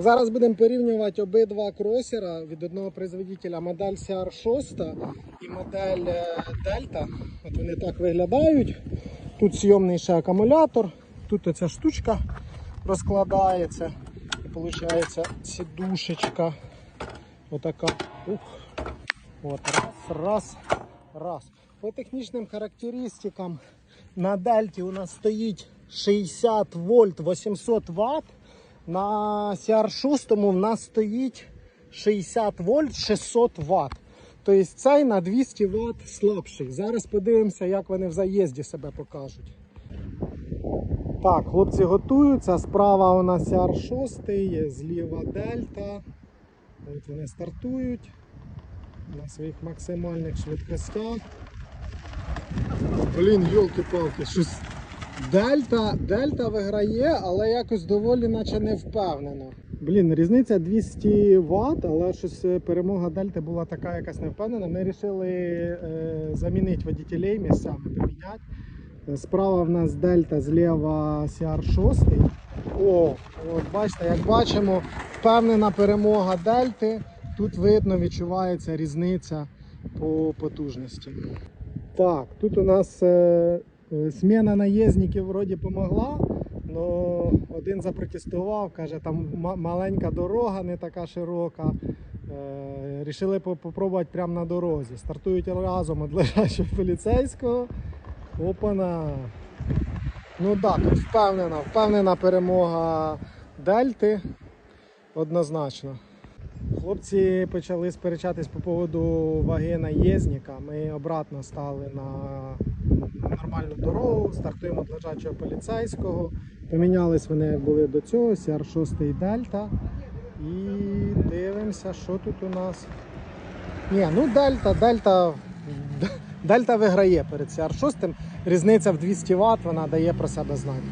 Зараз будемо порівнювати обидва кросера від одного производителя модель CR6 і модель е, Delta. От вони так виглядають. Тут зйомний ще акумулятор, тут оця штучка розкладається. І виходить сідушечка. Отака. Ух. От, раз, раз, раз. По технічним характеристикам на дельті у нас стоїть 60 вольт 800 Вт. На CR6 у нас стоїть 60 вольт 600 Вт. Тобто цей на 200 Вт слабший. Зараз подивимося, як вони в заїзді себе покажуть. Так, хлопці готуються. Справа у нас CR6, є зліва дельта. От вони стартують на своїх максимальних швидкостях. Блін, йолки-палки, щось. Дельта, дельта виграє, але якось доволі наче не впевнено. Блін, різниця 200 Вт, але щось е, перемога Дельти була така якась невпевнена. Ми вирішили е, замінити водітелей місцями, поміняти. Е, Справа в нас Дельта, зліва CR6. О, от бачите, як бачимо, впевнена перемога Дельти. Тут видно, відчувається різниця по потужності. Так, тут у нас е, е, смена наїзників вроді помогла, але один запротестував, каже, там маленька дорога, не така широка. Е, рішили попробувати прямо на дорозі. Стартують разом від лежачого поліцейського. Опана. Ну так, тут впевнена, впевнена перемога Дельти. Однозначно. Хлопці почали сперечатись по поводу ваги наїзника. Ми обратно стали на нормальну дорогу, стартуємо від лежачого поліцейського. Помінялись вони як були до цього, CR6 і Дельта. І дивимося, що тут у нас. Ні, ну Дельта, Дельта. Дельта виграє перед CR6. Різниця в 200 Вт, вона дає про себе знати.